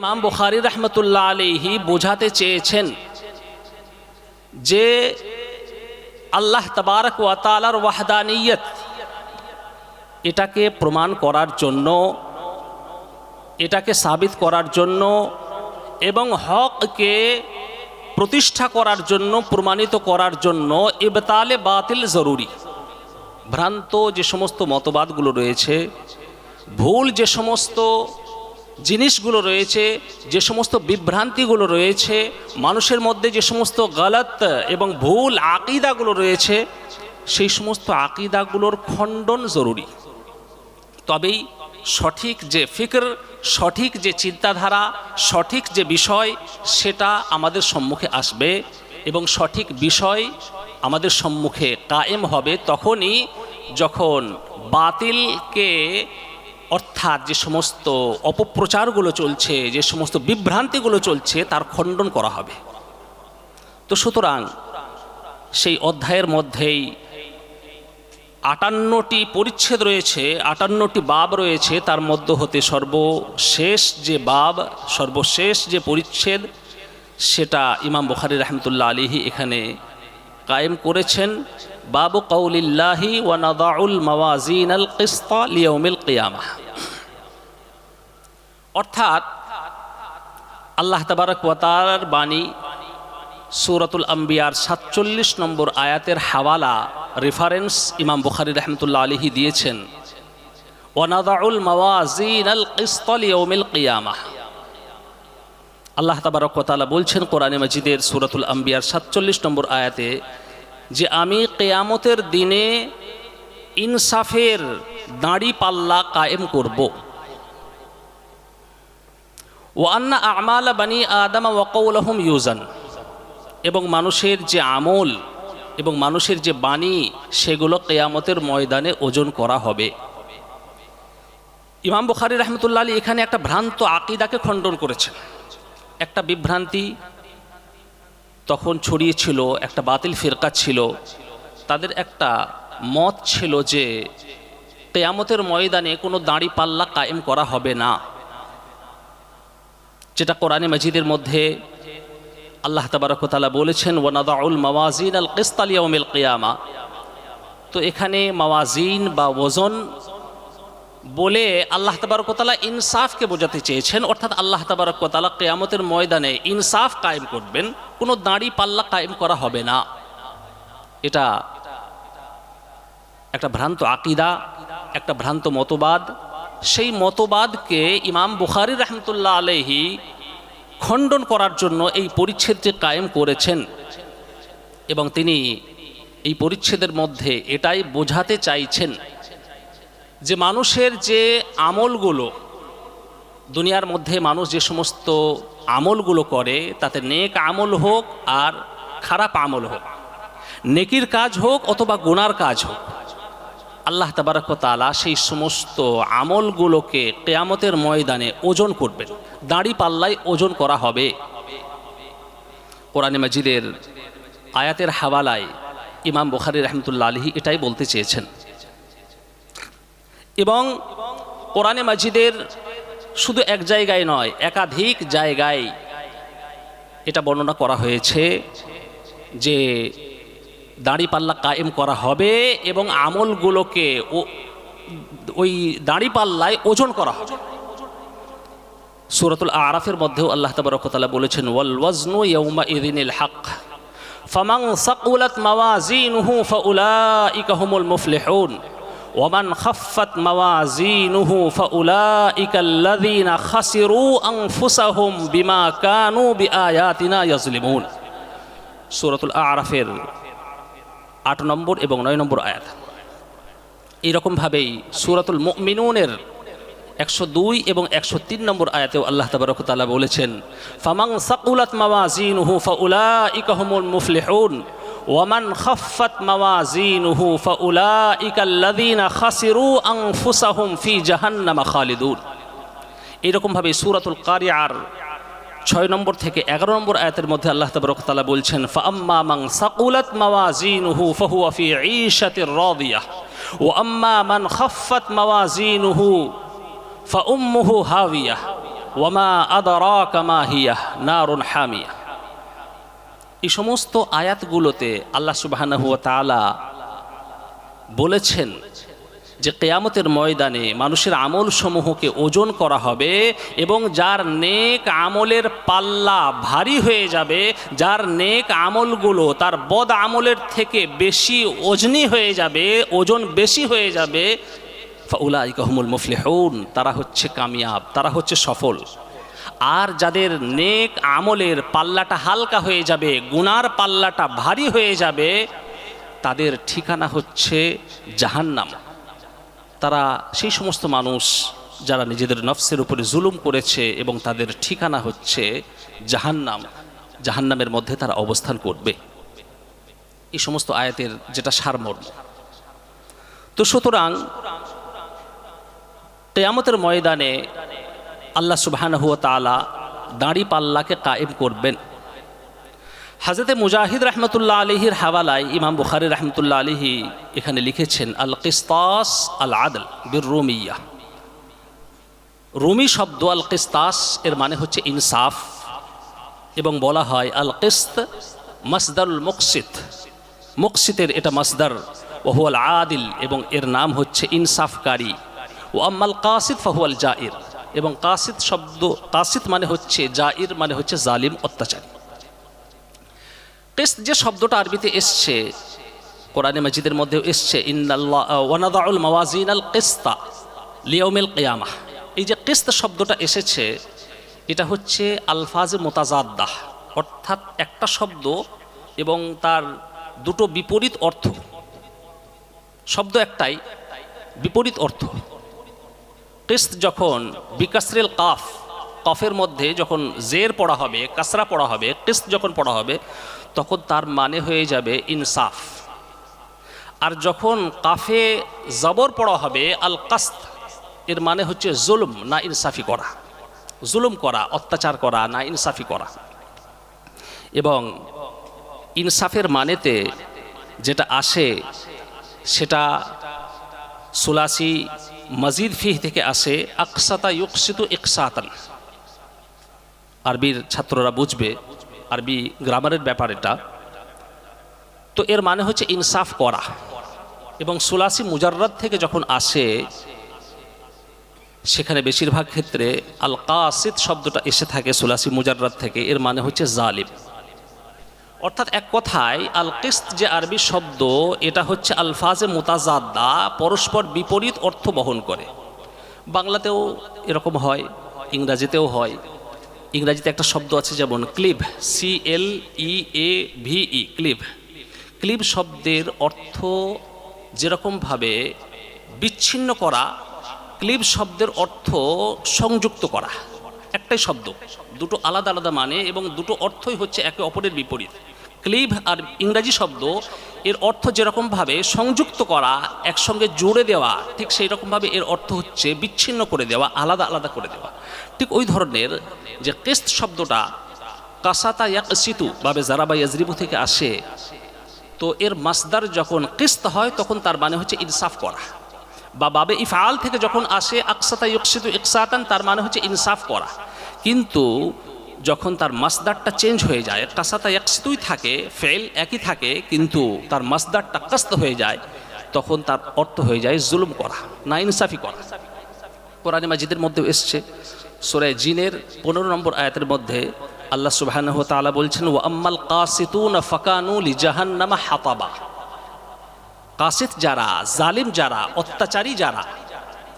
ইমাম বুখারি রহমতুল্লাহ আলিহি বোঝাতে চেয়েছেন যে আল্লাহ তবারক ওয়াতালার ওয়াহদানিয়ত এটাকে প্রমাণ করার জন্য, এটাকে সাবিত করার জন্য এবং হককে প্রতিষ্ঠা করার জন্য, প্রমাণিত করার জন্য ইবতালে বাতিল জরুরি। ভ্রান্ত যে সমস্ত মতবাদগুলো রয়েছে, ভুল যে সমস্ত জিনিসগুলো রয়েছে, যে সমস্ত বিভ্রান্তিগুলো রয়েছে, মানুষের মধ্যে যে সমস্ত গলত এবং ভুল আকিদাগুলো রয়েছে, সেই সমস্ত আকিদাগুলোর খণ্ডন জরুরি। তবেই সঠিক যে ফিকর, সঠিক যে চিন্তাধারা, সঠিক যে বিষয়, সেটা আমাদের সম্মুখে আসবে এবং সঠিক বিষয় আমাদের সম্মুখে কায়েম হবে তখনই যখন বাতিলকে অর্থাৎ যে সমস্ত অপপ্রচারগুলো চলছে, যে সমস্ত বিভ্রান্তিগুলো চলছে, তার খণ্ডন করা হবে। তো সুতরাং সেই অধ্যায়ের মধ্যেই আটান্নটি পরিচ্ছেদ রয়েছে, আটান্নটি বাব রয়েছে, তার মধ্য হতে সর্বশেষ যে বাব, সর্বশেষ যে পরিচ্ছেদ, সেটা ইমাম বুখারি রহমতুল্লাহ আলিহি এখানে কায়েম করেছেন। বাবু কৌলিল্লাহি ওয়ানাদাউল মাওয়াজিন আল কিস্তা লিয়মিল কিয়ামা। অর্থাৎ আল্লাহ তাবারক ওয়াতার বাণী সুরাতুল আম্বিয়ার সাতচল্লিশ নম্বর আয়াতের হাওয়ালা রেফারেন্স ইমাম বুখারি রহমতুল্লাহ আলিহি দিয়েছেন। ওয়ানাদাউল মাওয়াজিন আল কিস্তা লিয়মিল কিয়ামা। আল্লাহ তাবারক ওয়াতালা বলছেন কোরআনে মজিদের সুরাতুল আম্বিয়ার সাতচল্লিশ নম্বর আয়াতে যে আমি কেয়ামতের দিনে ইনসাফের দাঁড়ি পাল্লা কায়েম করব। ও আন্না আমাল বানি আদম ওয়াকৌলহম ইউজান। এবং মানুষের যে আমল এবং মানুষের যে বাণী, সেগুলো কেয়ামতের ময়দানে ওজন করা হবে। ইমাম বুখারি রহমতুল্লাহ আলী এখানে একটা ভ্রান্ত আকিদাকে খণ্ডন করেছেন। একটা বিভ্রান্তি তখন ছড়িয়েছিল একটা বাতিল ফিরকা ছিল। তাদের একটা মত ছিল যে, কেয়ামতের ময়দানে কোনো দাঁড়ি পাল্লা কায়েম করা হবে না। যেটা কোরআনে মজিদের মধ্যে আল্লাহ তাবারকতালা বলেছেন, ওয়ানাদাউল মাওয়াজিন আল কিস্তালিয়াউমিল কেয়ামা। তো এখানে মাওয়াজিন বা ওজন বলে আল্লাহ তাবারকতালা ইনসাফকে বোঝাতে চেয়েছেন। অর্থাৎ আল্লাহ তাবারকতালা কেয়ামতের ময়দানে ইনসাফ কায়েম করবেন, কোনো দাঁড়ি পাল্লা কায়েম করা হবে না। এটা একটা ভ্রান্ত আকিদা, একটা ভ্রান্ত মতবাদ। সেই মতবাদকে ইমাম বুখারি রহমতুল্লাহ আলহি খণ্ডন করার জন্য এই পরিচ্ছেদটি কায়েম করেছেন। এবং তিনি এই পরিচ্ছেদের মধ্যে এটাই বোঝাতে চাইছেন। যে মানুষের যে আমলগুলো, দুনিয়ার মধ্যে মানুষ যে সমস্ত আমলগুলো করে, তাতে নেক আমল হোক আর খারাপ আমল হোক, নেকির কাজ হোক অথবা গুনার কাজ হোক, আল্লাহ তাবারকতালা সেই সমস্ত আমলগুলোকে কেয়ামতের ময়দানে ওজন করবেন, দাঁড়ি পাল্লায় ওজন করা হবে। কোরআনে মাজিদের আয়াতের হাওয়ালায় ইমাম বুখারি রহমতুল্লা আলহি এটাই বলতে চেয়েছেন। এবং কোরআনে মাজিদের শুধু এক জায়গায় নয়, একাধিক জায়গায় এটা বর্ণনা করা হয়েছে যে দাঁড়িপাল্লা কায়েম করা হবে এবং আমলগুলোকে ওই দাঁড়িপাল্লায় ওজন করা হবে। সুরতুল আরাফের মধ্যেও আল্লাহ তবরকতালা বলেছেন, ওয়াল ওয়াজনু ইয়ৌমা ইদিনিল হক ফামাং সাকুলাত মাওয়াজিনুহু ফাউলাইকা হুমুল মুফলিহুন। ওমান খাফাত মাওয়াজিনুহু ফাউলাইকা আল্লাযীনা খাসিরু আনফুসাহুম বিমা কানু বিআয়াতিনা ইয়াজলিমুন সূরাতুল আরাফের আট নম্বর এবং নয় নম্বর আয়াত। এইরকমভাবেই সুরাতুল মিনুনের একশো দুই এবং একশো তিন নম্বর আয়াতেও আল্লাহ তাবারকতালা বলেছেন ফামাং সাকুলাত মাওয়াজিনুহু ফাউলা ইকাহমুল মুফলিহুন। ওয়ামান খাফাত মাওয়াজিনুহু ফাউলা ইকাল্লাযীনা খাসিরু আনফুসাহুম ফি জাহান্নামা খালিদুন। এইরকমভাবে সুরাতুল কারিয়ার ছয় নম্বর থেকে এগারো নম্বর আয়াতের মধ্যে আল্লাহ তবরকতালা বলছেন ফাম্মা মাং মাওয়াজিনুহু ফাহুয়া ফি ঈশাতির রাদিয়াহ ও আম্মা মান খাফাত মাওয়াজিনুহু ফাউম্মুহু হাওিয়াহ ওয়ামা আদরা কামা হিয়া নারুন হামিয়া এই সমস্ত আয়াতগুলোতে আল্লাহ তাআলা বলেছেন যে কেয়ামতের ময়দানে মানুষের আমল সমূহকে ওজন করা হবে এবং যার নেক আমলের পাল্লা ভারী হয়ে যাবে, যার নেক আমলগুলো তার বদ আমলের থেকে বেশি ওজনি হয়ে যাবে, ওজন বেশি হয়ে যাবে ফাউলাইকাহমুল মুফলিহুন, তারা হচ্ছে কামিয়াব, তারা হচ্ছে সফল। আর যাদের নেক আমলের পাল্লাটা হালকা হয়ে যাবে, গুনার পাল্লাটা ভারী হয়ে যাবে, তাদের ঠিকানা হচ্ছে জাহান্নাম। তারা সেই সমস্ত মানুষ যারা নিজেদের নফসের উপরে জুলুম করেছে এবং তাদের ঠিকানা হচ্ছে জাহান্নাম। জাহান্নামের মধ্যে তারা অবস্থান করবে। এই সমস্ত আয়াতের যেটা সারমর্ম। তো সুতরাং, কেয়ামতের ময়দানে আল্লাহ সুবহানাহু ওয়া তাআলা দাঁড়ি পাল্লাকে কায়েম করবেন। হাজরতে মুজাহিদ রহমতুল্লাহ আলহির হাওয়ালায় ইমাম বুখারি রহমতুল্লাহ আলহি এখানে লিখেছেন আল কিস্তাস আল আদল বীর রুমিয়া রুমি শব্দ আল কিস্তাস এর মানে হচ্ছে ইনসাফ এবং বলা হয় আল কিস্ত মসদারুল মুকসিত। মুকসিতের এটা মসদার ওহুয়াল আদিল এবং এর নাম হচ্ছে ইনসাফকারী। ও আম্মাল কাসিদ ফাহুয়াল জাইর এবং কাসিদ শব্দ, কাসিদ মানে হচ্ছে জাইর মানে হচ্ছে জালিম, অত্যাচারী। কিস্ত যে শব্দটা আরবিতে এসছে, কোরআনে মজিদের মধ্যেও এসছে ওয়ানাদাউল আল এই যে কিস্ত শব্দটা এসেছে, এটা হচ্ছে আলফাজে মোতাজাদ্দাহ অর্থাৎ একটা শব্দ এবং তার দুটো বিপরীত অর্থ। শব্দ একটাই, বিপরীত অর্থ। কিস্ত যখন বিকাসরেল কাফ, কফের মধ্যে যখন জের পড়া হবে, কাসরা পড়া হবে, কিস্ত যখন পড়া হবে, তখন তার মানে হয়ে যাবে ইনসাফ। আর যখন কাফে জবর পড়া হবে, আল কাস্ত, এর মানে হচ্ছে জুলুম, না ইনসাফি করা। জুলুম করা, অত্যাচার করা, না ইনসাফি করা। এবং ইনসাফের মানেতে যেটা আসে, সেটা সুলাসি মজিদ ফিহ থেকে আসে, আকসাতা ইউকসিতু ইকসাতান। আরবির ছাত্ররা বুঝবে, আরবি গ্রামারের ব্যাপার এটা। তো এর মানে হচ্ছে ইনসাফ করা। এবং সুলাসি মুজাররাত থেকে যখন আসে, সেখানে বেশিরভাগ ক্ষেত্রে আল কাসিদ শব্দটা এসে থাকে সুলাসি মুজাররাত থেকে, এর মানে হচ্ছে জালিম। অর্থাৎ এক কথায় আল কিস্ত যে আরবি শব্দ, এটা হচ্ছে আলফাজে মোতাজাদ্দা, পরস্পর বিপরীত অর্থ বহন করে। বাংলাতেও এরকম হয়, ইংরাজিতেও হয়। ইংরাজিতে একটা শব্দ আছে যেমন ক্লিভ C L E A V E ক্লিভ। ক্লিভ শব্দের অর্থ যেরকমভাবে বিচ্ছিন্ন করা, ক্লিভ শব্দের অর্থ সংযুক্ত করা। একটাই শব্দ, দুটো আলাদা আলাদা মানে এবং দুটো অর্থই হচ্ছে একে অপরের বিপরীত। ক্লিভ আর ইংরাজি শব্দ এর অর্থ যেরকমভাবে সংযুক্ত করা, একসঙ্গে জুড়ে দেওয়া, ঠিক সেই রকমভাবে এর অর্থ হচ্ছে বিচ্ছিন্ন করে দেওয়া, আলাদা আলাদা করে দেওয়া। ঠিক ওই ধরনের যে কেস্ত শব্দটা কাসাতা ইয়াকসিতু বাবে জারাবা ইয়াজরিবু থেকে আসে, তো এর মাসদার যখন কিস্ত হয়, তখন তার মানে হচ্ছে ইনসাফ করা। বা বাবে ইফআল থেকে যখন আসে, আকসাতা ইকসিতু ইকসাতান, তার মানে হচ্ছে ইনসাফ করা। কিন্তু যখন তার মাসদারটা চেঞ্জ হয়ে যায়, কাসাতা একসিতুই থাকে ফেল একই থাকে, কিন্তু তার মাসদারটা কাস্ত হয়ে যায়, তখন তার অর্থ হয়ে যায় জুলুম করা না ইনসাফি করা। কোরআন মাজিদের মধ্যেও এসছে সোরায় জিনের পনেরো নম্বর আয়াতের মধ্যে আল্লাহ সুবাহানহ তাআলা বলছেন ও আম্মাল কাসিতুন ফাকানু লি জাহান্নামা হাতাবা। কাসিত যারা, জালিম যারা, অত্যাচারী যারা,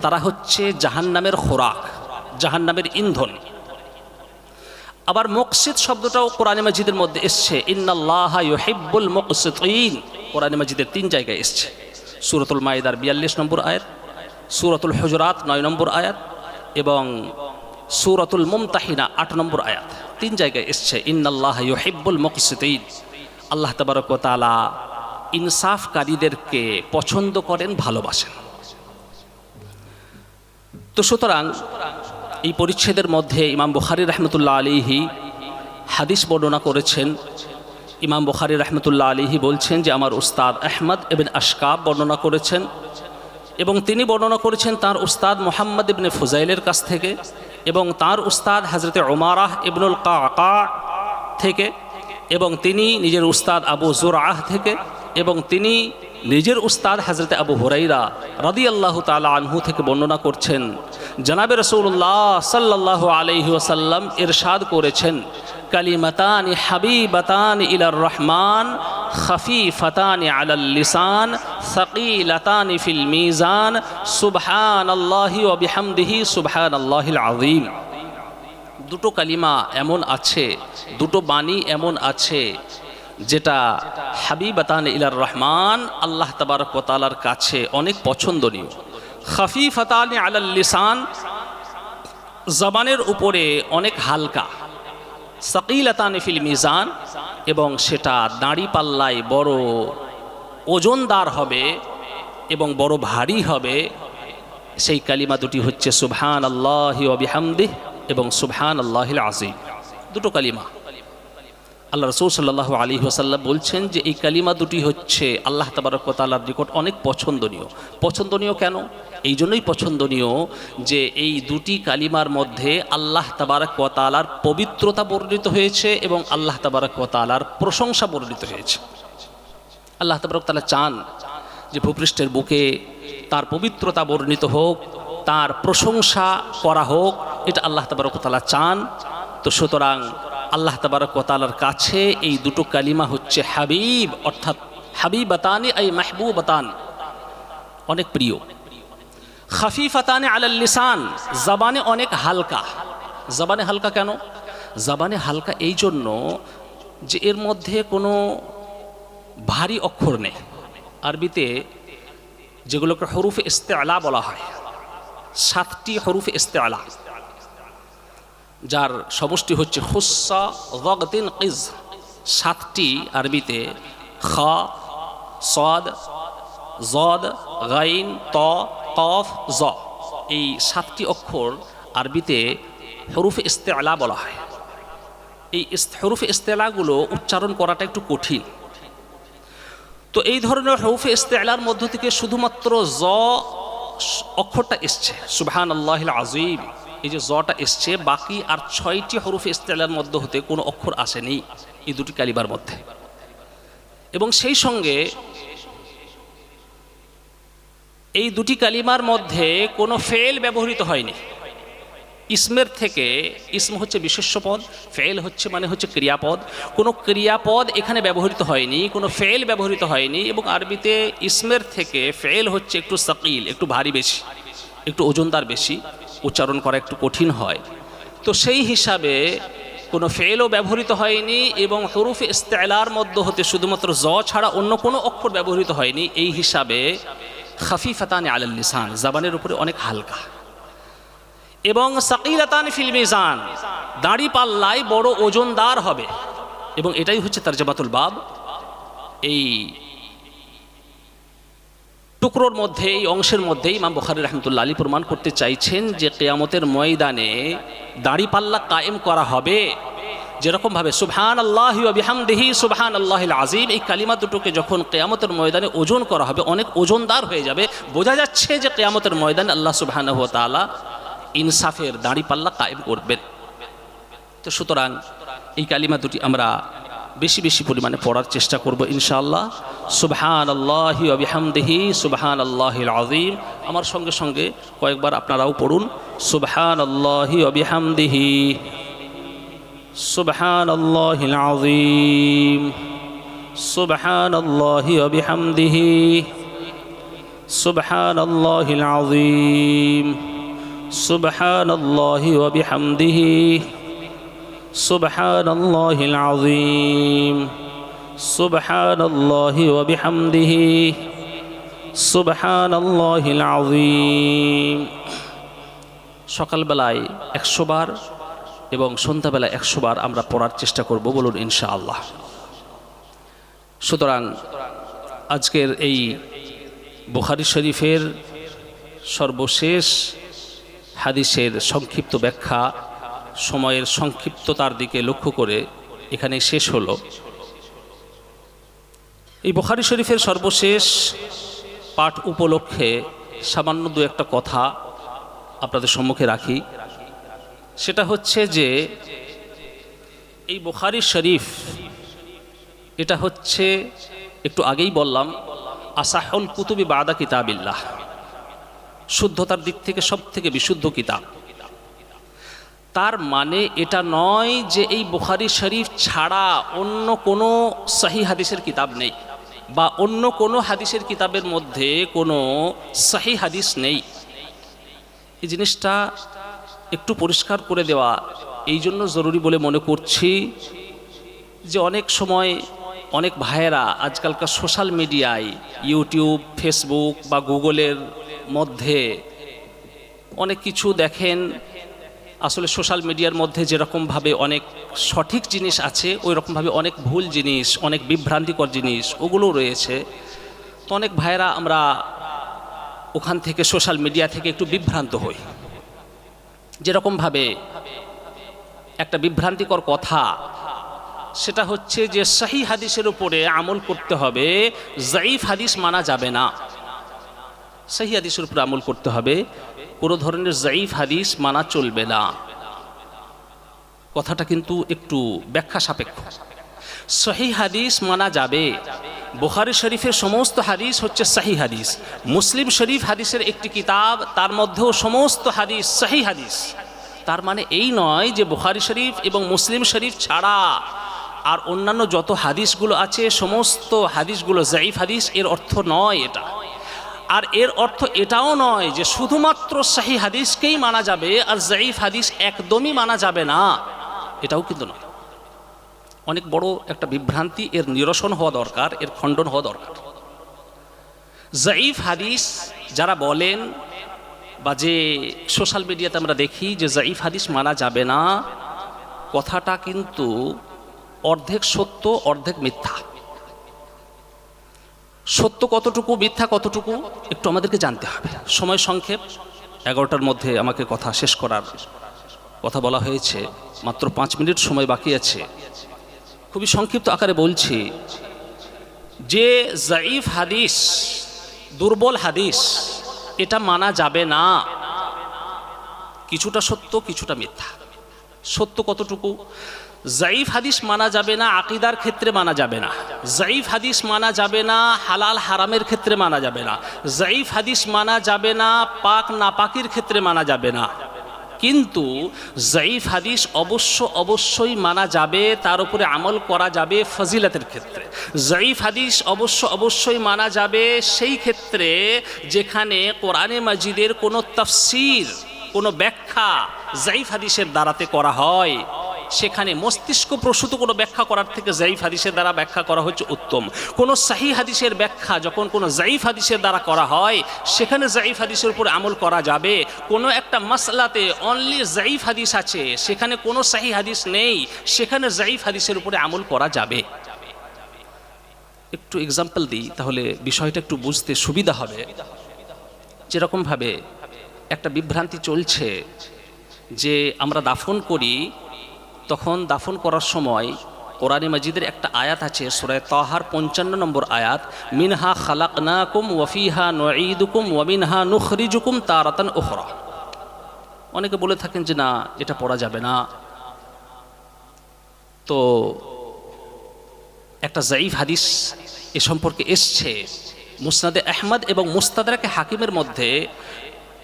তারা হচ্ছে জাহান্নামের খোরাক, জাহান্নামের ইন্ধন। আবার মকসিদ শব্দটাও কোরআনে মাজিদের মধ্যে এসছে। ইন্নাল্লাহ ইউহিব্বুল মুকসিতিন। কোরআনে মাজিদের তিন জায়গায় এসছে। সুরতুল মাইদার বিয়াল্লিশ নম্বর আয়াত, সুরতুল হুজরাত নয় নম্বর আয়াত এবং সুরতুল মুমতাহিনা আট নম্বর আয়াত। তিন জায়গায় এসছে। ইন্নাল্লাহ ইউহিব্বুল মুকসিতিন। আল্লাহ তাবারক ওয়া ইনসাফকারীদেরকে পছন্দ করেন, ভালোবাসেন। তো সুতরাং এই পরিচ্ছেদের মধ্যে ইমাম বুখারি রহমতুল্লাহ আলিহি হাদিস বর্ণনা করেছেন। ইমাম বুখারি রহমতুল্লাহ আলিহি বলছেন যে, আমার উস্তাদ আহমদ এবিন আশকাব বর্ণনা করেছেন এবং তিনি বর্ণনা করেছেন তার উস্তাদ মোহাম্মদ ইবনে ফুজাইলের কাছ থেকে এবং তার উস্তাদ হজরতে ওমারাহ ইবনুল কা থেকে এবং তিনি নিজের উস্তাদ আবু জুরাহ থেকে এবং তিনি নিজের উস্তাদ হজরত আবু হুরাইরা রাদি আল্লাহ তালা আনহু থেকে বর্ণনা করছেন। জনাবে রসুল্লাহ সাল্লাহ আলহি ওসাল্লাম ইরশাদ করেছেন, কালিমাতানি হাবিবাতান ইলার রহমান, খফিফতানি আলাল লিসান, সকিলতানি ফিল মিজান সুবহান আল্লাহি ও বিহামদিহি সুবহান আল্লাহিল আযীম। দুটো কালিমা এমন আছে, দুটো বাণী এমন আছে, যেটা হাবিবাতান ইলার রহমান আল্লাহ তাবারক তালার কাছে অনেক পছন্দনীয়। খাফি আলাল লিসান, জবানের উপরে অনেক হালকা। সাকিলাতান ফিল মিজান এবং সেটা দাঁড়ি পাল্লায় বড় ওজনদার হবে এবং বড় ভারী হবে। সেই কালিমা দুটি হচ্ছে সুবহান আল্লাহ বিহামদিহ এবং সুবহান আল্লাহিল আজিম দুটো কালিমা। আল্লাহ রসুল সাল্লাহ আলী ওসাল্লাম বলছেন যে এই কালিমা দুটি হচ্ছে আল্লাহ তাবারক তাবারকতালার নিকট অনেক পছন্দনীয়। পছন্দনীয় কেন? এই জন্যই পছন্দনীয় যে এই দুটি কালিমার মধ্যে আল্লাহ তাবারকতালার পবিত্রতা বর্ণিত হয়েছে এবং আল্লাহ তাবারকতালার প্রশংসা বর্ণিত হয়েছে। আল্লাহ তাবারকতালা চান যে ভূপৃষ্ঠের বুকে তার পবিত্রতা বর্ণিত হোক, তার প্রশংসা করা হোক, এটা আল্লাহ তাবারকতালা চান। তো সুতরাং আল্লাহ তাবারকতালার কাছে এই দুটো কালিমা হচ্ছে হাবিব, অর্থাৎ হাবিবাতানি এই মাহবুবাতান। অনেক প্রিয়। খাফিফাতানে আলাল লিসান, জবানে অনেক হালকা। জবানে হালকা কেন? জবানে হালকা এই জন্য যে এর মধ্যে কোনো ভারী অক্ষর নেই। আরবিতে যেগুলোকে হরুফ ইস্তেআলা বলা হয়, সাতটি হরুফ ইস্তেআলা। যার সমষ্টি হচ্ছে হুসা রগদিন ইজ সাতটি আরবিতে খ, সদ, জদ, গাইন, ত, কফ, জ। এই সাতটি অক্ষর আরবিতে হরুফ ইস্তেআলা বলা হয়। এই হরুফ ইস্তেলাগুলো উচ্চারণ করাটা একটু কঠিন। তো এই ধরনের হরুফ ইস্তেলার মধ্য থেকে শুধুমাত্র জ অক্ষরটা এসছে। সুবহান আল্লাহ আজিম এই যে জটা এসছে, বাকি আর ছয়টি হরুফ ইস্তেলার মধ্যে হতে কোনো অক্ষর আসেনি এই দুটি কালিবার মধ্যে। এবং সেই সঙ্গে এই দুটি কালিমার মধ্যে কোনো ফেল ব্যবহৃত হয়নি। ইসমের থেকে ইসম হচ্ছে বিশেষ্য পদ, ফেল হচ্ছে মানে হচ্ছে ক্রিয়াপদ। কোনো ক্রিয়াপদ এখানে ব্যবহৃত হয়নি, কোনো ফেল ব্যবহৃত হয়নি এবং আরবিতে ইসমের থেকে ফেল হচ্ছে একটু সাকিল, একটু ভারী বেশি, একটু ওজনদার বেশি। উচ্চারণ করা একটু কঠিন হয়। তো সেই হিসাবে কোনো ফেলও ব্যবহৃত হয়নি এবং হরুফ ইস্তেলার মধ্য হতে শুধুমাত্র জ ছাড়া অন্য কোনো অক্ষর ব্যবহৃত হয়নি। এই হিসাবে খাফিফাতানে আলাল লিসান, জাবানের উপরে অনেক হালকা। এবং সাকিলাতান ফিল মিজান, দাড়ি পাল্লায় বড় ওজনদার হবে। এবং এটাই হচ্ছে তার জামাতুল বাব। এই টুকরোর মধ্যে এই অংশের মধ্যে ইমাম বখারি রহমতুল্লা আলী প্রমাণ করতে চাইছেন যে কেয়ামতের ময়দানে দাড়ি পাল্লা কায়েম করা হবে। যেরকমভাবে সুবহান আল্লাহ বিহামদিহি সুবহান আল্লাহ আজিম এই কালিমা দুটোকে যখন কেয়ামতের ময়দানে ওজন করা হবে, অনেক ওজনদার হয়ে যাবে। বোঝা যাচ্ছে যে কেয়ামতের ময়দানে আল্লাহ সুবহান তালা ইনসাফের দাড়ি পাল্লা কায়েম করবেন। তো সুতরাং এই কালিমা দুটি আমরা বেশি বেশি পরিমাণে পড়ার চেষ্টা করব ইনশাআল্লাহ। সুবহান আল্লাহ আবিহামদেহি সুবহান আল্লাহ আজিম আমার সঙ্গে সঙ্গে কয়েকবার আপনারাও পড়ুন। সুবহান আল্লাহ আবিহামদেহি সুবহান আল্লাহ আজিম সুবহান আল্লাহ আবিহামদেহি সুবহান আল্লাহ আজিম সুবহান আল্লাহ আবিহামদেহি سبحان الله العظيم سبحان الله وبحمده سبحان الله العظيم সকালবেলায় একশো বার এবং সন্ধ্যাবেলায় একশো বার আমরা পড়ার চেষ্টা করব বলুন ইনশাআল্লাহ সুতরাং আজকের এই বুখারি শরীফের সর্বশেষ হাদিসের সংক্ষিপ্ত ব্যাখ্যা সময়ের সংক্ষিপ্ততার দিকে লক্ষ্য করে এখানে শেষ হলো। এই বখারি শরীফের সর্বশেষ পাঠ উপলক্ষে সামান্য দু একটা কথা আপনাদের সম্মুখে রাখি। সেটা হচ্ছে যে, এই বুখারি শরীফ, এটা হচ্ছে, একটু আগেই বললাম, আসাহুল কুতুবি বাদা কিতাবিল্লাহ। শুদ্ধতার দিক থেকে সব থেকে বিশুদ্ধ কিতাব। তার মানে এটা নয় যে এই বুখারি শরীফ ছাড়া অন্য কোনো সাহি হাদিসের কিতাব নেই বা অন্য কোনো হাদিসের কিতাবের মধ্যে কোনো সাহি হাদিস নেই। এই জিনিসটা একটু পরিষ্কার করে দেওয়া এই জন্য জরুরি বলে মনে করছি যে অনেক সময় অনেক ভাইয়েরা আজকালকার সোশ্যাল মিডিয়ায় ইউটিউব, ফেসবুক বা গুগলের মধ্যে অনেক কিছু দেখেন আসলে সোশ্যাল মিডিয়ার মধ্যে যেরকমভাবে অনেক সঠিক জিনিস আছে ওই রকমভাবে অনেক ভুল জিনিস, অনেক বিভ্রান্তিকর জিনিস ওগুলো রয়েছে। তো অনেক ভাইয়েরা আমরা ওখান থেকে সোশ্যাল মিডিয়া থেকে একটু বিভ্রান্ত হই। যেরকমভাবে একটা বিভ্রান্তিকর কথা, সেটা হচ্ছে যে শাহি হাদিসের উপরে আমল করতে হবে, জাইফ হাদিস মানা যাবে না। শাহি হাদিসের উপর আমল করতে হবে। কোনো ধরনের জাইফ হাদিস মানা চলবে না। কথাটা কিন্তু একটু ব্যাখ্যা সাপেক্ষ। সহি হাদিস মানা যাবে। বুখারি শরীফের সমস্ত হাদিস হচ্ছে সাহি হাদিস। মুসলিম শরীফ হাদিসের একটি কিতাব, তার মধ্যেও সমস্ত হাদিস সাহি হাদিস। তার মানে এই নয় যে বুখারি শরীফ এবং মুসলিম শরীফ ছাড়া আর অন্যান্য যত হাদিসগুলো আছে, সমস্ত হাদিসগুলো জাইফ হাদিস, এর অর্থ নয় এটা। আর এর অর্থ এটাও নয় যে শুধুমাত্র শাহী হাদিসকেই মানা যাবে আর জাইফ হাদিস একদমই মানা যাবে না। এটাও কিন্তু নয়। অনেক বড় একটা বিভ্রান্তি, এর নিরসন হওয়া দরকার, এর খণ্ডন হওয়া দরকার। জাইফ হাদিস যারা বলেন বা যে সোশ্যাল মিডিয়াতে আমরা দেখি যে জাইফ হাদিস মানা যাবে না, কথাটা কিন্তু অর্ধেক সত্য, অর্ধেক মিথ্যা। সত্য কতটুকু, মিথ্যা কতটুকু, একটু আমাদেরকে জানতে হবে। সময় সংক্ষেপ, এগারোটার মধ্যে আমাকে কথা শেষ করার কথা বলা হয়েছে। মাত্র পাঁচ মিনিট সময় বাকি আছে। খুবই সংক্ষিপ্ত আকারে বলছি, যে জাইফ হাদিস, দুর্বল হাদিস, এটা মানা যাবে না। কিছুটা সত্য, কিছুটা মিথ্যা। সত্য কতটুকু? জাইফ হাদিস মানা যাবে না, আকিদার ক্ষেত্রে মানা যাবে না। জাইফ হাদিস মানা যাবে না, হালাল হারামের ক্ষেত্রে মানা যাবে না। জাইফ হাদিস মানা যাবে না, পাক নাপাকির ক্ষেত্রে মানা যাবে না। কিন্তু জাইফ হাদিস অবশ্য অবশ্যই মানা যাবে, তার উপরে আমল করা যাবে ফজিলাতের ক্ষেত্রে। জাইফ হাদিস অবশ্য অবশ্যই মানা যাবে সেই ক্ষেত্রে যেখানে কোরআনে মাজিদের কোনো তফসির, কোনো ব্যাখ্যা জাইফ হাদিসের দ্বারাতে করা হয়। সেখানে মস্তিষ্ক প্রসূত কোনো ব্যাখ্যা করার থেকে জাইফ হাদিসের দ্বারা ব্যাখ্যা করা হচ্ছে উত্তম। কোনো সাহি হাদিসের ব্যাখ্যা যখন কোনো জাইফ হাদিসের দ্বারা করা হয়, সেখানে জাইফ হাদিসের উপর আমল করা যাবে। কোনো একটা মাসলাতে অনলি জাইফ হাদিস আছে, সেখানে কোনো সাহি হাদিস নেই, সেখানে জাইফ হাদিসের উপরে আমল করা যাবে। একটু এক্সাম্পল দিই, তাহলে বিষয়টা একটু বুঝতে সুবিধা হবে। যেরকমভাবে একটা বিভ্রান্তি চলছে যে আমরা দাফন করি তখন দাফন করার সময় কোরআনে মাজিদের একটা আয়াত আছে সুরায় তহার পঞ্চান্ন নম্বর আয়াত, মিনহা খালাক খালাকনাকুম ওয়ফিহা নঈদুকুম ওয়ামিনহা নুখরিজুকুম তারাতান ওহরা অনেকে বলে থাকেন যে, না, এটা পড়া যাবে না। তো একটা জাইফ হাদিস এ সম্পর্কে এসছে। মুসনাদে আহমদ এবং মুস্তাদাকে হাকিমের মধ্যে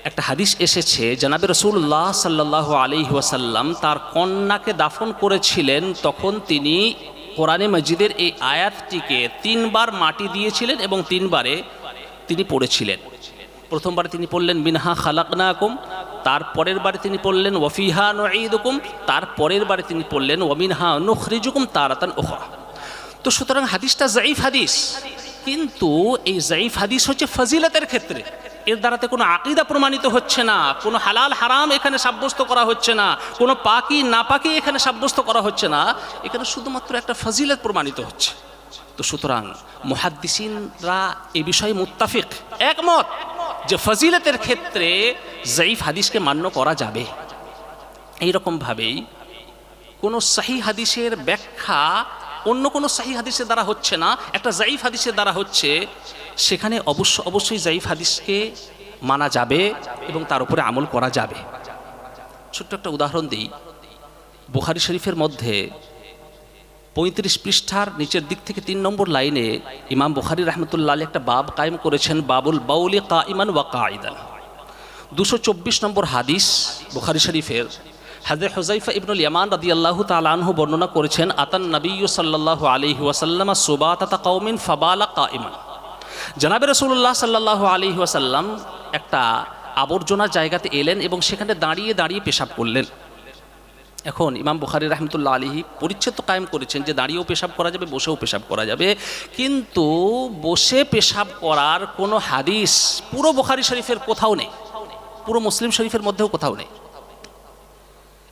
একটা হাদিস এসেছে, জানাবে রসুল্লাহ সাল্লাহ আলি ওয়াসাল্লাম তার কন্যাকে দাফন করেছিলেন, তখন তিনি কোরআনে মসজিদের এই আয়াতটিকে তিনবার মাটি দিয়েছিলেন এবং তিনবারে তিনি পড়েছিলেন। প্রথমবার তিনি পড়লেন, মিনহা খালাকনাকুম তার পরের বারে তিনি পড়লেন, ওয়ফিহা নঈদুকুম তার পরের বারে তিনি পড়লেন ওমিনহা নুখরিজুকুম তারাতান ওখরা তো সুতরাং হাদিসটা জাইফ হাদিস, কিন্তু এই জাইফ হাদিস হচ্ছে ফজিলতের ক্ষেত্রে। এর দ্বারাতে কোনো আকিদা প্রমাণিত হচ্ছে না, কোনো হালাল হারাম এখানে সাব্যস্ত করা হচ্ছে না, কোনো পাকি না পাকি এখানে সাব্যস্ত করা হচ্ছে না, এখানে শুধুমাত্র একটা ফজিলত প্রমাণিত হচ্ছে। তো সুতরাং মুহাদ্দিসিনরা এ বিষয়ে মুত্তাফিক, একমত যে ফজিলতের ক্ষেত্রে জাইফ হাদিসকে মান্য করা যাবে। এইরকমভাবেই কোনো সাহি হাদিসের ব্যাখ্যা অন্য কোনো সাহি হাদিসের দ্বারা হচ্ছে না, একটা জাইফ হাদিসের দ্বারা হচ্ছে সেখানে অবশ্য, অবশ্যই জাইফ হাদিসকে মানা যাবে এবং তার উপরে আমল করা যাবে। ছোট্ট একটা উদাহরণ দিই। বুখারি শরীফের মধ্যে পঁয়ত্রিশ পৃষ্ঠার নিচের দিক থেকে তিন নম্বর লাইনে ইমাম বুখারি রহমতুল্লাহ আলী একটা বাব কায়েম করেছেন, বাবুল বাউলি কা ইমান ওয়া কাইদান দুশো চব্বিশ নম্বর হাদিস বুখারি শরীফের হাজর হুজাইফা ইবনুল ইয়ামান রাদি আল্লাহ তালানহু বর্ণনা করেছেন, আতান নবী সাল্লাহ আলহি ওয়াসাল্লাম সুবাতাতা কৌমিন ফাবালা কা ইমান জনাবে রসুল্লাহ সাল্লাহ আলী ওয়াসাল্লাম একটা আবর্জনার জায়গাতে এলেন এবং সেখানে দাঁড়িয়ে দাঁড়িয়ে পেশাব করলেন। এখন ইমাম বুখারি রহমতুল্লাহ আলিহি পরিচ্ছেদ তো কায়েম করেছেন যে দাঁড়িয়েও পেশাব করা যাবে, বসেও পেশাব করা যাবে। কিন্তু বসে পেশাব করার কোনো হাদিস পুরো বুখারি শরীফের কোথাও নেই। পুরো মুসলিম শরীফের মধ্যেও কোথাও নেই।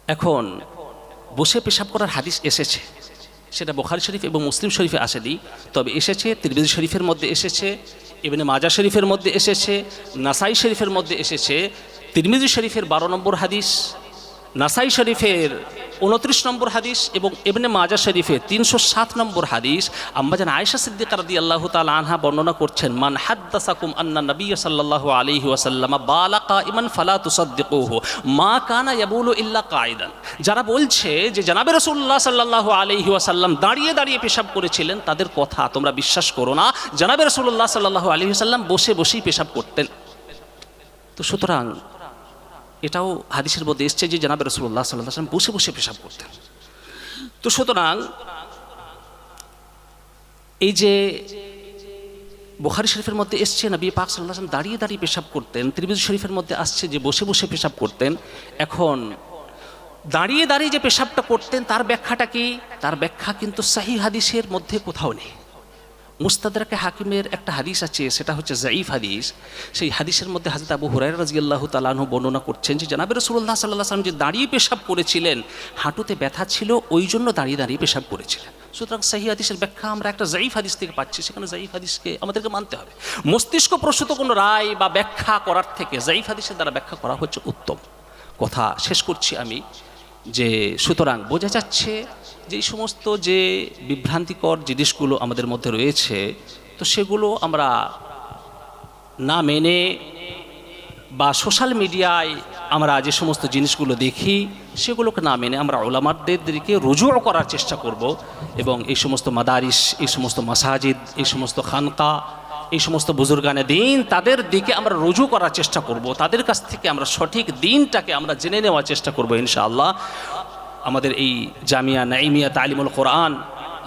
এখন বসে পেশাব করার হাদিস এসেছে। সেটা বোখারি শরীফ এবং মুসলিম শরীফে আসেনি, তবে এসেছে ত্রিবেদী শরীফের মধ্যে এসেছে এমনি মাজা শরীফের মধ্যে এসেছে, নাসাই শরীফের মধ্যে এসেছে, তিরমিজি শরীফের বারো নম্বর হাদিস, নাসাই শরীফের উনত্রিশ নম্বর হাদিস এবং এমনি মাজা শরীফে তিনশো সাত নম্বর হাদিস। আম্বাজান আয়েশা সিদ্দিক রাদি আল্লাহ তাল আনহা বর্ণনা করছেন, মান হাদ্দাসাকুম আন্না নবী সাল্লাল্লাহু আলাইহি ওয়াসাল্লাম বালা কাইমান ফালা তুসাদ্দিকুহু, মা কানা ইয়াবুল ইল্লা কায়দান যারা বলছে যে জানাবে রসুল্লাহ সাল্লাল্লাহু আলাইহি ওয়াসাল্লাম দাঁড়িয়ে দাঁড়িয়ে পেশাব করেছিলেন, তাদের কথা তোমরা বিশ্বাস করো না। জানাবে রসুল্লাহ সাল্লাল্লাহু আলাইহি ওয়াসাল্লাম বসে বসেই পেশাব করতেন। তো সুতরাং এটাও হাদিসের মধ্যে এসছে যে জানাবে রসুল্লাহ সাল্লাহ সাল্লাম বসে বসে পেশাব করতেন। তো সুতরাং এই যে বুখারি শরীফের মধ্যে এসছে, নবী পাক সাল্লাম দাঁড়িয়ে দাঁড়িয়ে পেশাব করতেন। ত্রিভুজ শরীফের মধ্যে আসছে যে বসে বসে পেশাব করতেন। এখন দাঁড়িয়ে দাঁড়িয়ে যে পেশাবটা করতেন, তার ব্যাখ্যাটা কি? তার ব্যাখ্যা কিন্তু সাহি হাদিসের মধ্যে কোথাও নেই। মুস্তাদারাকে হাকিমের একটা হাদিস আছে, সেটা হচ্ছে জাইফ হাদিস। সেই হাদিসের মধ্যে হাজরত আবু হুরাই রাজিয়াল্লাহ তালাহু বর্ণনা করছেন যে, জানাবে রসুল্লাহ সাল্লাহ সাল্লাম যে দাঁড়িয়ে পেশাব করেছিলেন, হাঁটুতে ব্যথা ছিল ওই জন্য দাঁড়িয়ে দাঁড়িয়ে পেশাব করেছিলেন। সুতরাং সেই হাদিসের ব্যাখ্যা আমরা একটা জাইফ হাদিস থেকে পাচ্ছি, সেখানে জাইফ হাদিসকে আমাদেরকে মানতে হবে। মস্তিষ্ক প্রসূত কোনো রায় বা ব্যাখ্যা করার থেকে জাইফ হাদিসের দ্বারা ব্যাখ্যা করা হচ্ছে উত্তম। কথা শেষ করছি আমি, যে সুতরাং বোঝা যাচ্ছে যে এই সমস্ত যে বিভ্রান্তিকর জিনিসগুলো আমাদের মধ্যে রয়েছে, তো সেগুলো আমরা না মেনে বা সোশ্যাল মিডিয়ায় আমরা যে সমস্ত জিনিসগুলো দেখি, সেগুলোকে না মেনে আমরা ওলামারদেরকে রুজু করার চেষ্টা করব এবং এই সমস্ত মাদারিস, এই সমস্ত মাসাজিদ, এই সমস্ত খানকা, এই সমস্ত বুজুর্গানে দিন তাদের দিকে আমরা রুজু করার চেষ্টা করব। তাদের কাছ থেকে আমরা সঠিক দিনটাকে আমরা জেনে নেওয়ার চেষ্টা করব ইনশাআল্লাহ। আমাদের এই জামিয়া নাইমিয়া তালিমুল কোরআন,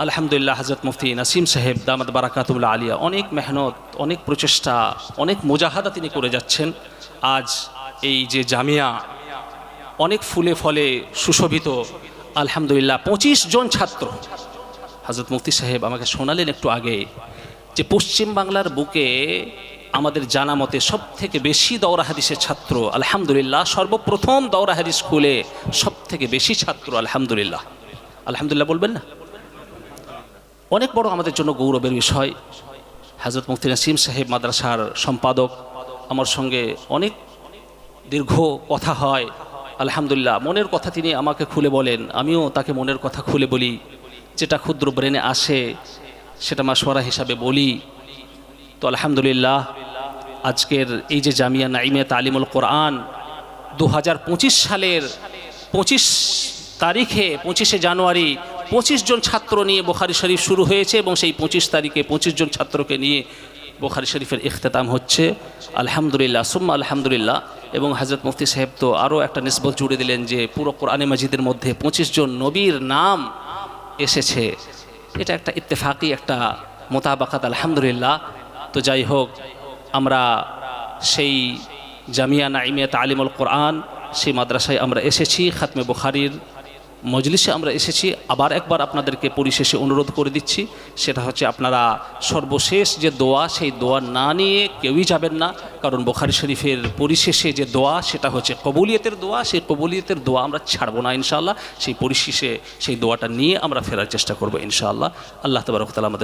আলহামদুলিল্লাহ হজরত মুফতি নাসিম সাহেব দামাদ বারাকাতুল্লাহ আলিয়া, অনেক মেহনত, অনেক প্রচেষ্টা, অনেক মোজাহাদা তিনি করে যাচ্ছেন। আজ এই যে জামিয়া, অনেক ফুলে ফলে সুশোভিত, আলহামদুলিল্লাহ পঁচিশ জন ছাত্র। হজরত মুফতি সাহেব আমাকে শোনালেন একটু আগে যে পশ্চিম বাংলার বুকে আমাদের জানা মতে সব থেকে বেশি দৌরা হাদিসের ছাত্র, আলহামদুলিল্লাহ সর্বপ্রথম দৌরা হাদিস স্কুলে সব থেকে বেশি ছাত্র, আলহামদুলিল্লাহ। আলহামদুলিল্লাহ বলবেন না? অনেক বড় আমাদের জন্য গৌরবের বিষয়। হাজরত মুফতি নাসিম সাহেব মাদ্রাসার সম্পাদক, আমার সঙ্গে অনেক দীর্ঘ কথা হয়। আলহামদুলিল্লাহ, মনের কথা তিনি আমাকে খুলে বলেন। আমিও তাকে মনের কথা খুলে বলি। যেটা ক্ষুদ্র ব্রেনে আসে, সেটা মাসোয়ারা হিসাবে বলি। তো আলহামদুলিল্লাহ, আজকের এই যে জামিয়া নাইমিয়া তালিমুল কোরআন দু হাজার পঁচিশ সালের পঁচিশ তারিখে, পঁচিশে জানুয়ারি পঁচিশ জন ছাত্র নিয়ে বোখারি শরীফ শুরু হয়েছে এবং সেই পঁচিশ তারিখে পঁচিশ জন ছাত্রকে নিয়ে বোখারি শরীফের ইখতেতাম হচ্ছে। আলহামদুলিল্লাহ, সুম্মা আলহামদুলিল্লাহ। এবং হজরত মুফতি সাহেব তো আরও একটা নিসবত জুড়ে দিলেন যে পুরো কোরআনে মাজিদের মধ্যে পঁচিশ জন নবীর নাম এসেছে। এটা একটা ইত্তেফাকি, একটা মোতাবাকাত, আলহামদুলিল্লাহ। তো যাই হোক, আমরা সেই জামিয়া নাইমিয়া আলিমুল কোরআন সেই মাদ্রাসায় আমরা এসেছি, খাতমে বুখারির মজলিসে আমরা এসেছি। আবার একবার আপনাদেরকে পরিশেষে অনুরোধ করে দিচ্ছি, সেটা হচ্ছে আপনারা সর্বশেষ যে দোয়া, সেই দোয়া না নিয়ে কেউই যাবেন না। কারণ বোখারি শরীফের পরিশেষে যে দোয়া, সেটা হচ্ছে কবুলিয়তের দোয়া। সেই কবুলিয়তের দোয়া আমরা ছাড়বো না ইনশাআল্লাহ। সেই পরিশেষে সেই দোয়াটা নিয়ে আমরা ফেরার চেষ্টা করব ইনশাআল্লাহ। আল্লাহ তবরকতাল আমাদের